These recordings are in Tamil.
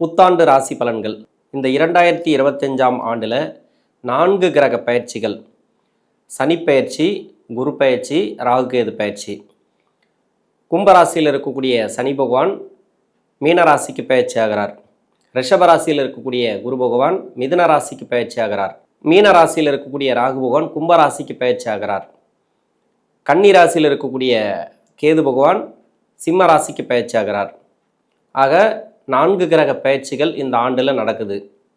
புத்தாண்டு ராசி பலன்கள். இந்த இரண்டாயிரத்தி இருபத்தஞ்சாம் ஆண்டில் நான்கு கிரக பயிற்சிகள். சனி பயிற்சி குரு பயிற்சி ராகுகேது பயிற்சி. கும்பராசியில் இருக்கக்கூடிய சனி பகவான் மீனராசிக்கு பயிற்சி ஆகிறார். ரிஷப ராசியில் இருக்கக்கூடிய குரு பகவான் மிதுன ராசிக்கு பயிற்சி ஆகிறார். மீன ராசியில் இருக்கக்கூடிய ராகு பகவான் கும்பராசிக்கு பயிற்சி ஆகிறார். கன்னி ராசியில் இருக்கக்கூடிய கேது பகவான் சிம்ம ராசிக்கு பயிற்சி ஆகிறார். ஆக நான்கு கிரக பயிற்சிகள் இந்த ஆண்டில் நடக்குது.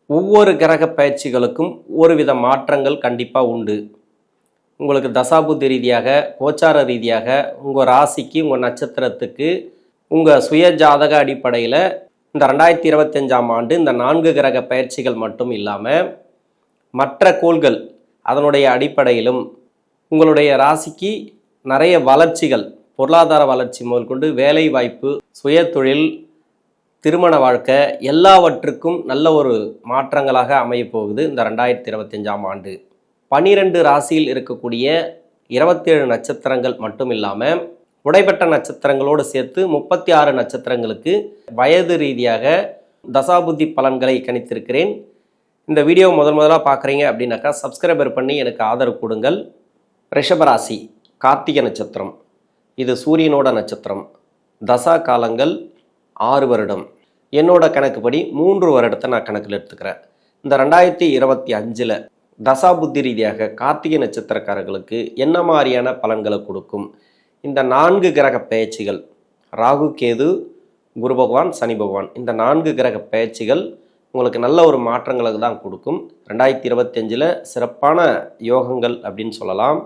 ஒவ்வொரு கிரக பயிற்சிகளுக்கும் ஒரு வித மாற்றங்கள் கண்டிப்பாக உண்டு. உங்களுக்கு தசாபுத்தி ரீதியாக கோச்சார ரீதியாக உங்கள் ராசிக்கு உங்கள் நட்சத்திரத்துக்கு உங்கள் சுய ஜாதக அடிப்படையில் இந்த ரெண்டாயிரத்தி இருபத்தஞ்சாம் ஆண்டு இந்த நான்கு கிரக பயிற்சிகள் மட்டும் இல்லாமல் மற்ற கோள்கள் அதனுடைய அடிப்படையிலும் உங்களுடைய ராசிக்கு நிறைய வளர்ச்சிகள் பொருளாதார வளர்ச்சி முதல் கொண்டு வேலை வாய்ப்பு சுய தொழில் திருமண வாழ்க்கை எல்லாவற்றுக்கும் நல்ல ஒரு மாற்றங்களாக அமையப்போகுது இந்த ரெண்டாயிரத்தி இருபத்தஞ்சாம் ஆண்டு. பனிரெண்டு ராசியில் இருக்கக்கூடிய இருபத்தேழு நட்சத்திரங்கள் மட்டும் இல்லாமல் உடைபெற்ற நட்சத்திரங்களோடு சேர்த்து முப்பத்தி ஆறு நட்சத்திரங்களுக்கு வயது ரீதியாக தசாபுத்தி பலன்களை கணித்திருக்கிறேன். இந்த வீடியோ முதல் முதலாக பார்க்குறீங்க அப்படின்னாக்கா சப்ஸ்கிரைபர் பண்ணி எனக்கு ஆதரவு கொடுங்கள். ரிஷபராசி கார்த்திகை நட்சத்திரம். இது சூரியனோட நட்சத்திரம். தசா காலங்கள் ஆறு வருடம். என்னோட கணக்குப்படி மூன்று வருடத்தை நான் கணக்கில் எடுத்துக்கிறேன். இந்த ரெண்டாயிரத்தி இருபத்தி அஞ்சில் தசாபுத்தி ரீதியாக கார்த்திகை நட்சத்திரக்காரர்களுக்கு என்ன மாதிரியான பலன்களை கொடுக்கும்? இந்த நான்கு கிரக பயிற்சிகள் ராகு கேது குரு பகவான் சனி பகவான் இந்த நான்கு கிரக பயிற்சிகள் உங்களுக்கு நல்ல ஒரு மாற்றங்களுக்கு தான் கொடுக்கும். ரெண்டாயிரத்தி இருபத்தஞ்சில் சிறப்பான யோகங்கள் அப்படின்னு சொல்லலாம்.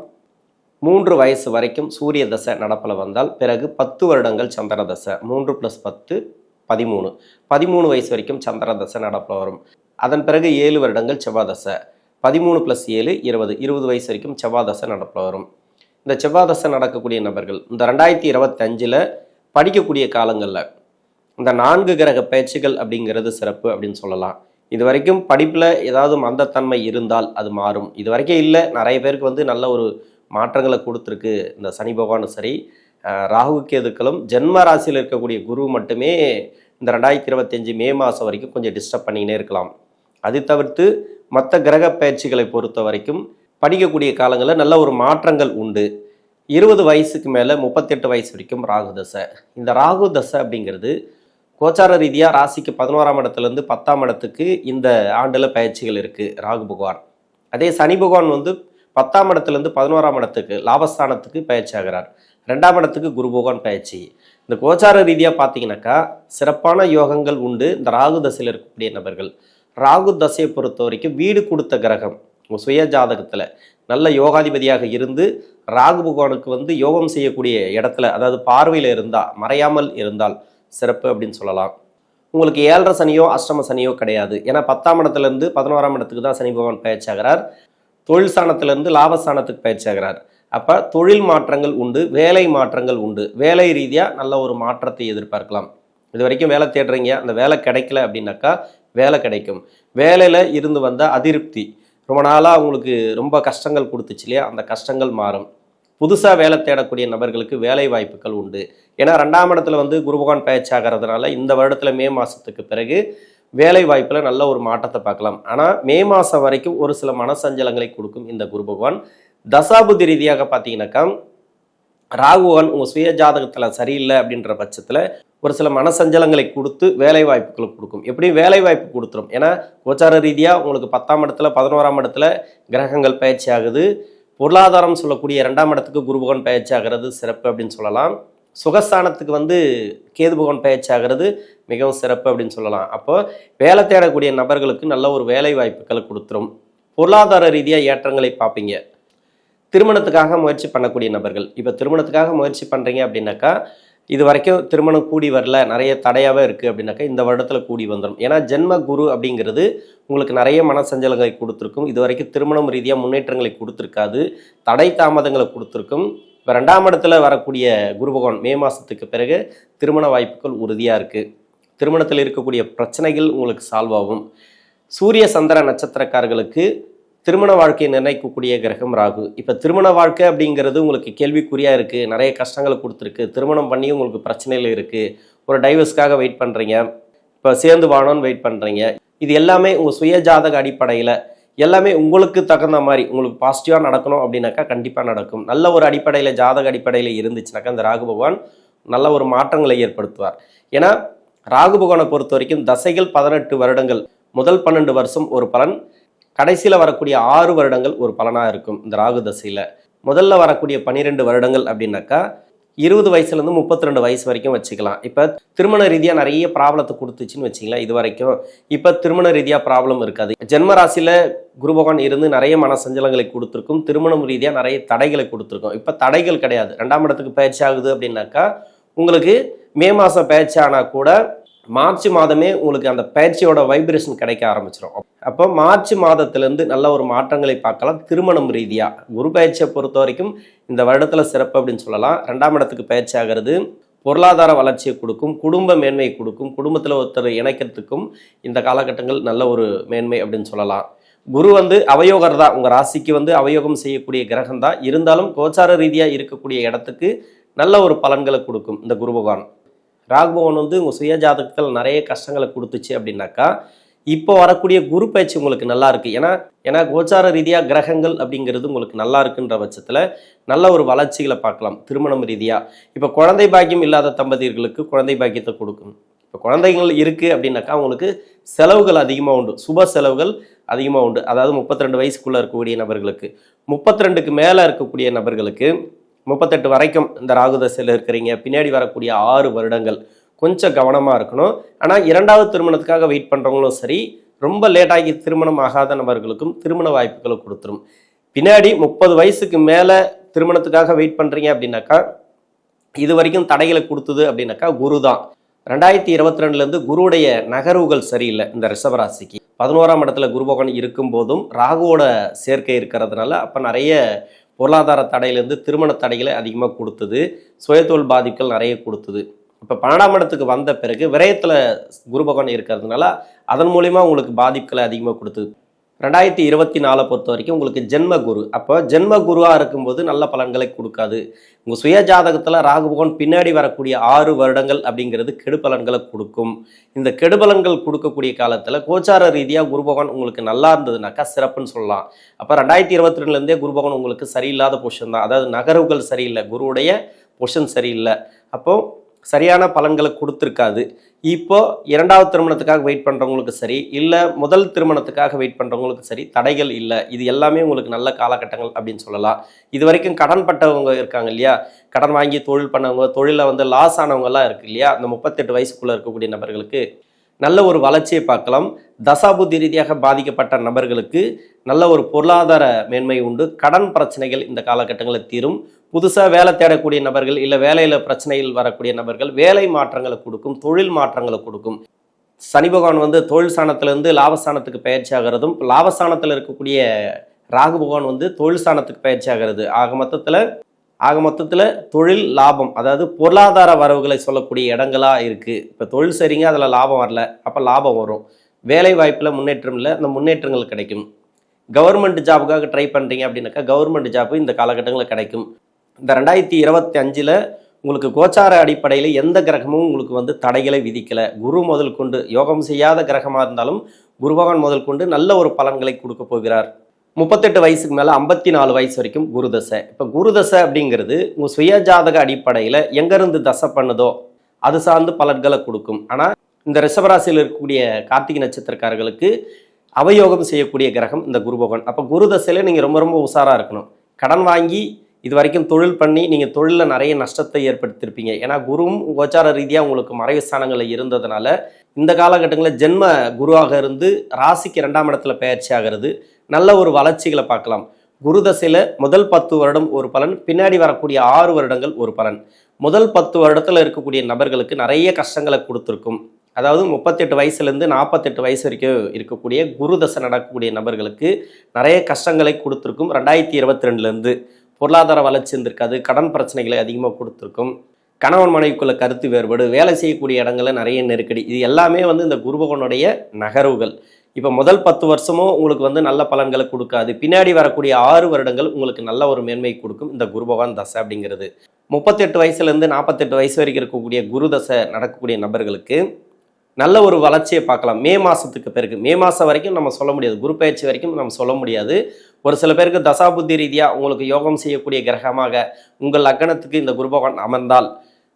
மூன்று வயசு வரைக்கும் சூரிய தசை நடப்பில் வந்தால் பிறகு பத்து வருடங்கள் சந்திர தசை மூன்று ப்ளஸ் பத்து பதிமூணு. பதிமூணு வயசு வரைக்கும் சந்திர தசை நடப்பில் வரும். அதன் பிறகு ஏழு வருடங்கள் செவ்வாதசை பதிமூணு ப்ளஸ் ஏழு இருபது. இருபது வயசு வரைக்கும் செவ்வாதசை நடப்பில் வரும். இந்த செவ்வாதசை நடக்கக்கூடிய நபர்கள் இந்த ரெண்டாயிரத்தி இருபத்தஞ்சில் படிக்கக்கூடிய காலங்களில் இந்த நான்கு கிரக பயிற்சிகள் அப்படிங்கிறது சிறப்பு அப்படின்னு சொல்லலாம். இது வரைக்கும் படிப்பில் ஏதாவது மந்தத்தன்மை இருந்தால் அது மாறும். இது வரைக்கும் இல்லை நிறைய பேருக்கு வந்து நல்ல ஒரு மாற்றங்களை கொடுத்துருக்கு இந்த சனி பகவானும் சரி. ராகு கேதுக்களும் ஜென்ம ராசியில் இருக்கக்கூடிய குரு மட்டுமே இந்த ரெண்டாயிரத்தி இருபத்தஞ்சி மே மாதம் வரைக்கும் கொஞ்சம் டிஸ்டர்ப் பண்ணிக்கினே இருக்கலாம். அது தவிர்த்து மற்ற கிரக பயிற்சிகளை பொறுத்த வரைக்கும் படிக்கக்கூடிய காலங்களில் நல்ல ஒரு மாற்றங்கள் உண்டு. இருபது வயசுக்கு மேலே முப்பத்தெட்டு வயசு வரைக்கும் ராகு தசை. இந்த ராகு தசை அப்படிங்கிறது கோச்சார ரீதியாக ராசிக்கு பதினோராம் இடத்துலேருந்து பத்தாம் இடத்துக்கு இந்த ஆண்டில் பயிற்சிகள் இருக்குது ராகு பகவான். அதே சனி பகவான் வந்து பத்தாம் இடத்துலேருந்து பதினோராம் இடத்துக்கு லாபஸ்தானத்துக்கு பயிற்சி ஆகிறார். ரெண்டாம் இடத்துக்கு குரு பகவான் பயிற்சி. இந்த கோச்சார ரீதியாக பார்த்தீங்கன்னாக்கா சிறப்பான யோகங்கள் உண்டு. இந்த ராகு தசையில் இருக்கக்கூடிய நபர்கள். ராகு தசையை பொறுத்த வரைக்கும் வீடு கொடுத்த கிரகம். உங்கள் சுய ஜாதகத்தில் நல்ல யோகாதிபதியாக இருந்து ராகு பகவானுக்கு வந்து யோகம் செய்யக்கூடிய இடத்துல அதாவது பார்வையில் இருந்தால் மறையாமல் இருந்தால் சிறப்பு அப்படின்னு சொல்லலாம். உங்களுக்கு ஏழரை சனியோ அஷ்டம சனியோ கிடையாது. ஏன்னா பத்தாம் இடத்துலேருந்து பதினோராம் இடத்துக்கு தான் சனி பகவான் பயிற்சி ஆகிறார். தொழில் ஸ்தானத்திலிருந்து லாபஸ்தானத்துக்கு பயிற்சி ஆகிறார் அப்போ தொழில் மாற்றங்கள் உண்டு வேலை மாற்றங்கள் உண்டு. வேலை ரீதியாக நல்ல ஒரு மாற்றத்தை எதிர்பார்க்கலாம். இது வரைக்கும் வேலை தேடுறீங்க அந்த வேலை கிடைக்கல அப்படின்னாக்கா வேலை கிடைக்கும். வேலையில் இருந்து வந்த அதிருப்தி ரொம்ப நாளாக உங்களுக்கு ரொம்ப கஷ்டங்கள் கொடுத்துச்சு இல்லையா? அந்த கஷ்டங்கள் மாறும். புதுசாக வேலை தேடக்கூடிய நபர்களுக்கு வேலை வாய்ப்புகள் உண்டு. ஏன்னா ரெண்டாம் இடத்துல வந்து குருபகான் பயிற்சி ஆகிறதுனால இந்த வருடத்தில் மே மாதத்துக்கு பிறகு வேலை வாய்ப்பில் நல்ல ஒரு மாற்றத்தை பார்க்கலாம். ஆனால் மே மாதம் வரைக்கும் ஒரு சில மனசஞ்சலங்களை கொடுக்கும் இந்த குரு பகவான். தசாபுதி ரீதியாக பார்த்தீங்கன்னாக்கா ராகுவன் உங்கள் சுய ஜாதகத்தில் சரியில்லை அப்படின்ற பட்சத்தில் ஒரு சில மனசஞ்சலங்களை கொடுத்து வேலை வாய்ப்புகளை கொடுக்கும். எப்படியும் வேலை வாய்ப்பு கொடுத்துரும். ஏன்னா கோச்சார ரீதியாக உங்களுக்கு பத்தாம் இடத்துல பதினோராம் இடத்துல கிரகங்கள் பயிற்சி ஆகுது. பொருளாதாரம் சொல்லக்கூடிய ரெண்டாம் இடத்துக்கு குருபகன் பயிற்சி ஆகிறது சிறப்பு அப்படின்னு சொல்லலாம். சுகஸ்தானத்துக்கு வந்து கேது பகவான் பயிற்சி ஆகிறது மிகவும் சிறப்பு அப்படின்னு சொல்லலாம். அப்போ வேலை தேடக்கூடிய நபர்களுக்கு நல்ல ஒரு வேலை வாய்ப்புகளை கொடுத்துரும். பொருளாதார ரீதியாக ஏற்றங்களை பார்ப்பீங்க. திருமணத்துக்காக முயற்சி பண்ணக்கூடிய நபர்கள். இப்போ திருமணத்துக்காக முயற்சி பண்ணுறீங்க அப்படின்னாக்கா இது வரைக்கும் திருமணம் கூடி வரல நிறைய தடையாகவே இருக்குது அப்படின்னாக்கா இந்த வருடத்தில் கூடி வந்துடும் ஏன்னா ஜென்ம குரு அப்படிங்கிறது உங்களுக்கு நிறைய மனசஞ்சலங்களை கொடுத்துருக்கும். இது வரைக்கும் திருமணம் ரீதியாக முன்னேற்றங்களை கொடுத்துருக்காது. தடை தாமதங்களை கொடுத்துருக்கும். இப்போ ரெண்டாம் இடத்துல வரக்கூடிய குரு பகவான் மே மாதத்துக்கு பிறகு திருமண வாய்ப்புகள் உறுதியாக இருக்குது திருமணத்தில் இருக்கக்கூடிய பிரச்சனைகள் உங்களுக்கு சால்வ் ஆகும். சூரிய சந்திர நட்சத்திரக்காரர்களுக்கு திருமண வாழ்க்கையை நிர்ணயிக்கக்கூடிய கிரகம் ராகு. இப்போ திருமண வாழ்க்கை அப்படிங்கிறது உங்களுக்கு கேள்விக்குறியாக இருக்குது நிறைய கஷ்டங்களை கொடுத்துருக்கு திருமணம் பண்ணியும் உங்களுக்கு பிரச்சனைகள் இருக்குது ஒரு டைவர்ஸ்க்காக வெயிட் பண்ணுறீங்க இப்போ சேர்ந்து வாழணும்னு வெயிட் பண்ணுறீங்க இது எல்லாமே உங்கள் சுய ஜாதக அடிப்படையில் எல்லாமே உங்களுக்கு தகுந்த மாதிரி உங்களுக்கு பாசிட்டிவாக நடக்கணும் அப்படின்னாக்கா கண்டிப்பாக நடக்கும். நல்ல ஒரு அடிப்படையில் ஜாதக அடிப்படையில் இருந்துச்சுனாக்கா இந்த ராகு பகவான் நல்ல ஒரு மாற்றங்களை ஏற்படுத்துவார். ஏன்னா ராகு பகவானை பொறுத்த வரைக்கும் தசைகள் பதினெட்டு வருடங்கள் முதல் பன்னெண்டு வருஷம் ஒரு பலன் கடைசியில் வரக்கூடிய ஆறு வருடங்கள் ஒரு பலனாக இருக்கும் இந்த ராகு தசையில். முதல்ல வரக்கூடிய பன்னிரெண்டு வருடங்கள் அப்படின்னாக்கா இருபது வயசுலேருந்து முப்பத்தி ரெண்டு வயசு வரைக்கும் வச்சுக்கலாம். இப்போ திருமண ரீதியாக நிறைய ப்ராப்ளத்தை கொடுத்துச்சுன்னு வச்சிங்களேன் இது வரைக்கும். இப்போ திருமண ரீதியாக ப்ராப்ளம் இருக்காது. ஜென்ம ராசியில் குரு பகவான் இருந்து நிறைய மனசஞ்சலங்களை கொடுத்துருக்கும். திருமணம் ரீதியாக நிறைய தடைகளை கொடுத்துருக்கும். இப்போ தடைகள் கிடையாது. ரெண்டாம் இடத்துக்கு பயிற்சி ஆகுது அப்படின்னாக்கா உங்களுக்கு மே மாதம் பயிற்சி ஆனால் கூட மார்ச் மாதமே உங்களுக்கு அந்த பயிற்சியோட வைப்ரேஷன் கிடைக்க ஆரம்பிச்சிடும் அப்போ மார்ச் மாதத்திலேருந்து நல்ல ஒரு மாற்றங்களை பார்க்கலாம். திருமணம் ரீதியாக குரு பயிற்சியை பொறுத்த வரைக்கும் இந்த வருடத்தில் சிறப்பு அப்படின்னு சொல்லலாம். ரெண்டாம் இடத்துக்கு பயிற்சி ஆகிறது. பொருளாதார வளர்ச்சியை கொடுக்கும். குடும்ப மேன்மையை கொடுக்கும். குடும்பத்தில் ஒருத்தர் இணைக்கிறதுக்கும் இந்த காலகட்டங்கள் நல்ல ஒரு மேன்மை அப்படின்னு சொல்லலாம். குரு வந்து அவயோகர் தான். உங்கள் ராசிக்கு வந்து அவயோகம் செய்யக்கூடிய கிரகம் தான். இருந்தாலும் கோச்சார ரீதியாக இருக்கக்கூடிய இடத்துக்கு நல்ல ஒரு பலன்களை கொடுக்கும் இந்த குரு பகவான். ராகுபவன் வந்து உங்கள் சுய ஜாதகத்தில் நிறைய கஷ்டங்களை கொடுத்துச்சு அப்படின்னாக்கா இப்போ வரக்கூடிய குரு பயிற்சி உங்களுக்கு நல்லா இருக்கு. ஏன்னா ஏன்னா கோச்சார ரீதியாக கிரகங்கள் அப்படிங்கிறது உங்களுக்கு நல்லா இருக்குன்ற பட்சத்தில் நல்ல ஒரு வளர்ச்சிகளை பார்க்கலாம் திருமணம் ரீதியாக இப்போ குழந்தை பாக்கியம் இல்லாத தம்பதியர்களுக்கு குழந்தை பாக்கியத்தை கொடுக்கும். இப்போ குழந்தைகள் இருக்குது அப்படின்னாக்கா அவங்களுக்கு செலவுகள் அதிகமாக உண்டு. சுப செலவுகள் அதிகமாக உண்டு. அதாவது முப்பத்தி ரெண்டு வயசுக்குள்ளே இருக்கக்கூடிய நபர்களுக்கு. முப்பத்தி ரெண்டுக்கு மேலே இருக்கக்கூடிய நபர்களுக்கு முப்பத்தெட்டு வரைக்கும் இந்த ராகுதசையில் இருக்கிறீங்க. பின்னாடி வரக்கூடிய ஆறு வருடங்கள் கொஞ்சம் கவனமாக இருக்கணும். ஆனால் இரண்டாவது திருமணத்துக்காக வெயிட் பண்ணுறவங்களும் சரி ரொம்ப லேட்டாகி திருமணம் ஆகாத நபர்களுக்கும் திருமண வாய்ப்புகளை கொடுத்துரும். பின்னாடி முப்பது வயசுக்கு மேலே திருமணத்துக்காக வெயிட் பண்ணுறீங்க அப்படின்னாக்கா இது வரைக்கும் தடைகளை கொடுத்தது அப்படின்னாக்கா குரு தான். ரெண்டாயிரத்தி இருபத்தி ரெண்டுலேருந்து குருவுடைய நகர்வுகள் சரியில்லை இந்த ரிஷபராசிக்கு. பதினோராம் இடத்துல குரு இருக்கும் இருக்கும்போதும் ராகுவோட சேர்க்கை இருக்கிறதுனால அப்போ நிறைய பொருளாதார தடையிலேருந்து திருமண தடைகளை அதிகமாக கொடுத்தது. சுயதொழில் பாதிப்புகள் நிறைய கொடுத்தது. இப்போ பன்னெண்டாம் இடத்துக்கு வந்த பிறகு விரயத்தில் குரு பகவான் இருக்கிறதுனால அதன் மூலிமா உங்களுக்கு பாதிப்புகளை அதிகமாக கொடுத்தது. ரெண்டாயிரத்தி இருபத்தி நாலை பொறுத்த வரைக்கும் உங்களுக்கு ஜென்ம குரு அப்போ ஜென்ம குருவாக இருக்கும்போது நல்ல பலன்களை கொடுக்காது. உங்கள் சுய ஜாதகத்தில் ராகு பின்னாடி வரக்கூடிய ஆறு வருடங்கள் அப்படிங்கிறது கெடுபலன்களை கொடுக்கும். இந்த கெடுபலன்கள் கொடுக்கக்கூடிய காலத்தில் கோச்சார ரீதியாக குரு பகவான் உங்களுக்கு நல்லா இருந்ததுனாக்கா சிறப்புன்னு சொல்லலாம். அப்போ ரெண்டாயிரத்தி இருபத்தி ரெண்டுலேருந்தே குரு பகவான் உங்களுக்கு சரியில்லாத பொஷன் தான். அதாவது நகர்வுகள் சரியில்லை. குருவுடைய பொஷன் சரியில்லை. அப்போது சரியான பலன்களை கொடுத்துருக்காது. இப்போ இரண்டாவது திருமணத்துக்காக வெயிட் பண்ணுறவங்களுக்கு சரி இல்லை முதல் திருமணத்துக்காக வெயிட் பண்ணுறவங்களுக்கு சரி தடைகள் இல்லை. இது எல்லாமே உங்களுக்கு நல்ல காலகட்டங்கள் அப்படின்னு சொல்லலாம். இது வரைக்கும் கடன் பட்டவங்க இருக்காங்க இல்லையா? கடன் வாங்கி தொழில் பண்ணவங்க தொழிலில் வந்து லாஸ் ஆனவங்கலாம் இருக்கு இல்லையா? அந்த முப்பத்தெட்டு வயசுக்குள்ளே இருக்கக்கூடிய நபர்களுக்கு நல்ல ஒரு வளர்ச்சியை பார்க்கலாம். தசாபுத்தி ரீதியாக பாதிக்கப்பட்ட நபர்களுக்கு நல்ல ஒரு பொருளாதார மேன்மை உண்டு. கடன் பிரச்சனைகள் இந்த காலகட்டங்களில் தீரும். புதுசாக வேலை தேடக்கூடிய நபர்கள் இல்லை வேலையில் பிரச்சனைகள் வரக்கூடிய நபர்கள் வேலை மாற்றங்களை கொடுக்கும் தொழில் மாற்றங்களை கொடுக்கும். சனி பகவான் வந்து தொழில் சாணத்திலேருந்து லாபஸ்தானத்துக்கு பயிற்சி ஆகிறதும் லாபஸ்தானத்தில் இருக்கக்கூடிய ராகு பகவான் வந்து தொழில் சாணத்துக்கு பயிற்சி ஆகிறது. ஆக மொத்தத்தில் ஆக மொத்தத்தில் தொழில் லாபம் அதாவது பொருளாதார வரவுகளை சொல்லக்கூடிய இடங்களாக இருக்குது இப்போ தொழில் சரிங்க அதில் லாபம் வரல அப்போ லாபம் வரும். வேலை வாய்ப்பில் முன்னேற்றம் இல்லை அந்த முன்னேற்றங்கள் கிடைக்கும். கவர்மெண்ட் ஜாபுக்காக ட்ரை பண்ணுறீங்க அப்படின்னாக்கா கவர்மெண்ட் ஜாப்பு இந்த காலகட்டங்களில் கிடைக்கும். இந்த ரெண்டாயிரத்தி இருபத்தி அஞ்சில் உங்களுக்கு கோச்சார அடிப்படையில் எந்த கிரகமும் உங்களுக்கு வந்து தடைகளை விதிக்கலை. குரு முதல் கொண்டு யோகம் செய்யாத கிரகமாக இருந்தாலும் குரு பகவான் முதல் கொண்டு நல்ல ஒரு பலன்களை கொடுக்க போகிறார். முப்பத்தெட்டு வயசுக்கு மேலே ஐம்பத்தி நாலு வயசு வரைக்கும் குரு தசை. இப்போ குரு தசை அப்படிங்கிறது உங்கள் சுய ஜாதக அடிப்படையில் எங்கேருந்து தசை பண்ணுதோ அது சார்ந்து பலன்களை கொடுக்கும். ஆனால் இந்த ரிஷபராசியில் இருக்கக்கூடிய கார்த்திகை நட்சத்திரக்காரர்களுக்கு அவயோகம் செய்யக்கூடிய கிரகம் இந்த குரு பகவான். அப்போ குரு தசையில் நீங்கள் ரொம்ப ரொம்ப உஷாராக இருக்கணும். கடன் வாங்கி இது வரைக்கும் தொழில் பண்ணி நீங்கள் தொழிலில் நிறைய நஷ்டத்தை ஏற்படுத்தியிருப்பீங்க ஏன்னா குருவும் கோச்சார ரீதியாக உங்களுக்கு மறைவு ஸ்தானங்களில் இருந்ததுனால இந்த காலகட்டங்களில் ஜென்ம குருவாக இருந்து ராசிக்கு ரெண்டாம் இடத்துல பயிற்சி ஆகிறது. நல்ல ஒரு வளர்ச்சிகளை பார்க்கலாம். குரு தசையில் முதல் பத்து வருடம் ஒரு பலன் பின்னாடி வரக்கூடிய ஆறு வருடங்கள் ஒரு பலன். முதல் பத்து வருடத்தில் இருக்கக்கூடிய நபர்களுக்கு நிறைய கஷ்டங்களை கொடுத்துருக்கும். அதாவது முப்பத்தெட்டு வயசுலேருந்து நாற்பத்தெட்டு வயசு வரைக்கும் இருக்கக்கூடிய குரு தசை நடக்கக்கூடிய நபர்களுக்கு நிறைய கஷ்டங்களை கொடுத்துருக்கும். ரெண்டாயிரத்தி இருபத்தி ரெண்டுலேருந்து பொருளாதார வளர்ச்சி இருந்திருக்காது கடன் பிரச்சனைகளை அதிகமாக கொடுத்துருக்கும். கணவன் மனைவிக்குள்ள கருத்து வேறுபாடு வேலை செய்யக்கூடிய இடங்களில் நிறைய நெருக்கடி. இது எல்லாமே வந்து இந்த குருபகனுடைய நகர்வுகள். இப்போ முதல் பத்து வருஷமும் உங்களுக்கு வந்து நல்ல பலன்களை கொடுக்காது. பின்னாடி வரக்கூடிய ஆறு வருடங்கள் உங்களுக்கு நல்ல ஒரு மேன்மை கொடுக்கும் இந்த குரு பகவான் தசை அப்படிங்கிறது. முப்பத்தெட்டு வயசுலேருந்து நாற்பத்தெட்டு வயசு வரைக்கும் இருக்கக்கூடிய குரு தசை நடக்கக்கூடிய நபர்களுக்கு நல்ல ஒரு வளர்ச்சியை பார்க்கலாம். மே மாதத்துக்கு பிறகு. மே மாதம் வரைக்கும் நம்ம சொல்ல முடியாது. குரு பயிற்சி வரைக்கும் நம்ம சொல்ல முடியாது. ஒரு சில பேருக்கு தசாபுத்தி ரீதியாக உங்களுக்கு யோகம் செய்யக்கூடிய கிரகமாக உங்கள் லக்னத்துக்கு இந்த குரு பகவான் அமர்ந்தால்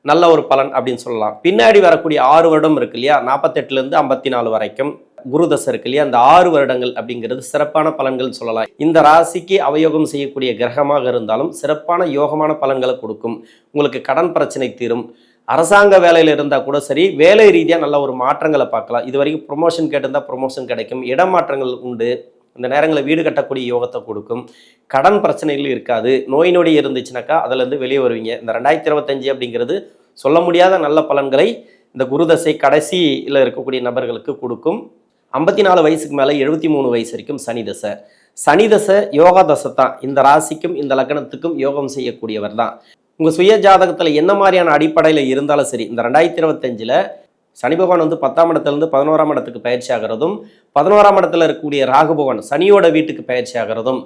நல்ல ஒரு பலன் அப்படின்னு சொல்லலாம். பின்னாடி வரக்கூடிய ஆறு வருடம் இருக்கு இல்லையா? நாற்பத்தெட்டுலேருந்து ஐம்பத்தி நாலு வரைக்கும் குரு தசை இருக்கு இல்லையா? அந்த ஆறு வருடங்கள் அப்படிங்கிறது சிறப்பான பலன்கள் சொல்லலாம். இந்த ராசிக்கு அவயோகம் செய்யக்கூடிய கிரகமாக இருந்தாலும் சிறப்பான யோகமான பலன்களை கொடுக்கும். உங்களுக்கு கடன் பிரச்சனை தீரும். அரசாங்க வேலையில் இருந்தால் கூட சரி வேலை ரீதியாக நல்ல ஒரு மாற்றங்களை பார்க்கலாம். இது வரைக்கும் ப்ரொமோஷன் கேட்டிருந்தால் ப்ரொமோஷன் கிடைக்கும். இடமாற்றங்கள் உண்டு. இந்த நேரங்களில் வீடு கட்டக்கூடிய யோகத்தை கொடுக்கும். கடன் பிரச்சனைகள் இருக்காது. நோய் நொடி இருந்துச்சுனாக்கா அதுலேருந்து வெளியே வருவீங்க. இந்த ரெண்டாயிரத்தி இருபத்தஞ்சு அப்படிங்கிறது சொல்ல முடியாத நல்ல பலன்களை இந்த குருதசை கடைசியில் இருக்கக்கூடிய நபர்களுக்கு கொடுக்கும். ஐம்பத்தி நாலு வயசுக்கு மேலே எழுபத்தி மூணு வயசு வரைக்கும் சனி தசை. சனி தசை யோகா தசை தான். இந்த ராசிக்கும் இந்த லக்னத்துக்கும் யோகம் செய்யக்கூடியவர் தான். உங்கள் சுய ஜாதகத்தில் என்ன மாதிரியான அடிப்படையில் இருந்தாலும் சரி இந்த ரெண்டாயிரத்தி இருபத்தஞ்சில் சனி பகவான் வந்து பத்தாம் இடத்துலேருந்து பதினோராம் இடத்துக்கு பயிற்சி ஆகிறதும் பதினோராம் இடத்துல இருக்கக்கூடிய ராகு பகவான் சனியோட வீட்டுக்கு பயிற்சி ஆகிறதும்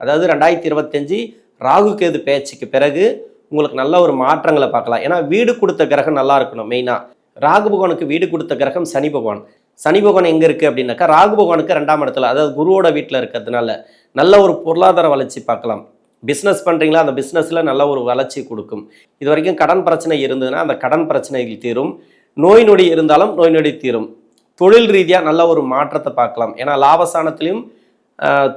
அதாவது ரெண்டாயிரத்தி இருபத்தஞ்சி ராகு கேது பயிற்சிக்கு பிறகு உங்களுக்கு நல்ல ஒரு மாற்றங்களை பார்க்கலாம். ஏன்னா வீடு கொடுத்த கிரகம் நல்லா இருக்கணும் மெயினாக ராகு பகவானுக்கு வீடு கொடுத்த கிரகம் சனி பகவான். சனி பகவான் எங்கே இருக்குது அப்படின்னாக்கா ராகு பகவானுக்கு ரெண்டாம் இடத்துல அதாவது குருவோட வீட்டில் இருக்கிறதுனால நல்ல ஒரு பொருளாதார வளர்ச்சி பார்க்கலாம். பிஸ்னஸ் பண்ணுறீங்களா அந்த பிஸ்னஸில் நல்ல ஒரு வளர்ச்சி கொடுக்கும். இது வரைக்கும் கடன் பிரச்சனை இருந்ததுன்னா அந்த கடன் பிரச்சனைகள் தீரும். நோய் நொடி இருந்தாலும் நோய் நொடி தீரும். தொழில் ரீதியாக நல்ல ஒரு மாற்றத்தை பார்க்கலாம். ஏன்னா லாபஸ்தானத்திலையும்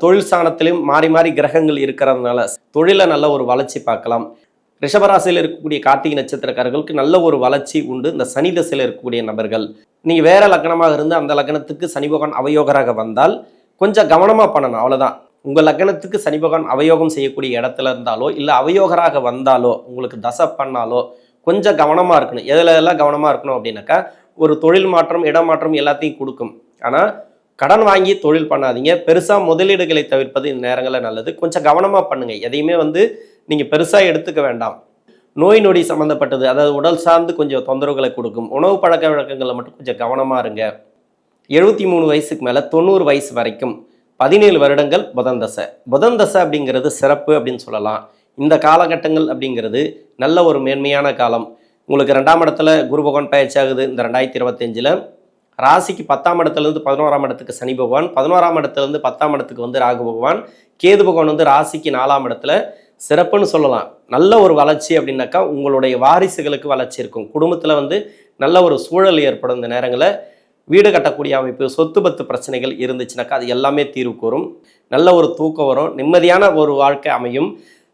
தொழில் ஸ்தானத்திலையும் மாறி மாறி கிரகங்கள் இருக்கிறதுனால தொழிலை நல்ல ஒரு வளர்ச்சி பார்க்கலாம். ரிஷபராசியில் இருக்கக்கூடிய கார்த்திகை நட்சத்திரக்காரர்களுக்கு நல்ல ஒரு வளர்ச்சி உண்டு. இந்த சனி தசையில் இருக்கக்கூடிய நபர்கள். நீங்கள் வேறு லக்னமாக இருந்து அந்த லக்னத்துக்கு சனி பகவான் அவயோகராக வந்தால் கொஞ்சம் கவனமாக பண்ணணும். அவ்வளோதான் உங்கள் லக்னத்துக்கு சனி பகவான் அவயோகம் செய்யக்கூடிய இடத்துல இருந்தாலோ இல்லை அவயோகராக வந்தாலோ உங்களுக்கு தசை பண்ணாலோ கொஞ்சம் கவனமாக இருக்கணும். எதில் எல்லாம் கவனமாக இருக்கணும் அப்படின்னாக்கா ஒரு தொழில் மாற்றம் இடமாற்றம் எல்லாத்தையும் கொடுக்கும். ஆனால் கடன் வாங்கி தொழில் பண்ணாதீங்க. பெருசாக முதலீடுகளை தவிர்ப்பது இந்த நேரங்களில் நல்லது. கொஞ்சம் கவனமாக பண்ணுங்கள் எதையுமே வந்து நீங்கள் பெருசாக எடுத்துக்க வேண்டாம். நோய் நொடி சம்மந்தப்பட்டது அதாவது உடல் சார்ந்து கொஞ்சம் தொந்தரவுகளை கொடுக்கும். உணவு பழக்க வழக்கங்களில் மட்டும் கொஞ்சம் கவனமாக இருங்க. எழுபத்தி மூணு வயசுக்கு மேலே தொண்ணூறு வயசு வரைக்கும் பதினேழு வருடங்கள் புதன் தசை புதன் தசை அப்படிங்கிறது சிறப்பு அப்படின்னு சொல்லலாம். இந்த காலகட்டங்கள் அப்படிங்கிறது நல்ல ஒரு மேன்மையான காலம். உங்களுக்கு ரெண்டாம் இடத்துல குரு பகவான் பயிற்சி ஆகுது இந்த ரெண்டாயிரத்தி இருபத்தஞ்சில். ராசிக்கு பத்தாம் இடத்துலேருந்து பதினோராம் இடத்துக்கு சனி பகவான். பதினோராம் இடத்துலேருந்து பத்தாம் இடத்துக்கு வந்து ராகு பகவான். கேது பகவான் வந்து ராசிக்கு நாலாம் இடத்துல சிறப்புன்னு சொல்லலாம். நல்ல ஒரு வளர்ச்சி அப்படின்னாக்கா உங்களுடைய வாரிசுகளுக்கு வளர்ச்சி இருக்கும். குடும்பத்தில் வந்து நல்ல ஒரு சூழல் ஏற்படும் இந்த நேரங்களில். வீடு கட்டக்கூடிய அமைப்பு சொத்து பத்து பிரச்சனைகள் இருந்துச்சுனாக்கா அது எல்லாமே தீர்வுக்கு வரும் நல்ல ஒரு தூக்கம் வரும் நிம்மதியான ஒரு வாழ்க்கை அமையும்.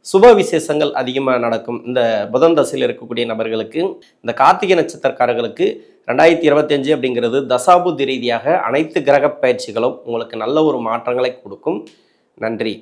சுப விசேஷங்கள் அதிகமாக நடக்கும். இந்த புதன் தசையில் இருக்கக்கூடிய நபர்களுக்கு இந்த கார்த்திகை நட்சத்திரக்காரர்களுக்கு ரெண்டாயிரத்தி இருபத்தஞ்சு அப்படிங்கிறது தசாபுத்தி ரீதியாக அனைத்து கிரக பயிற்சிகளும் உங்களுக்கு நல்ல ஒரு மாற்றங்களை கொடுக்கும். நன்றி.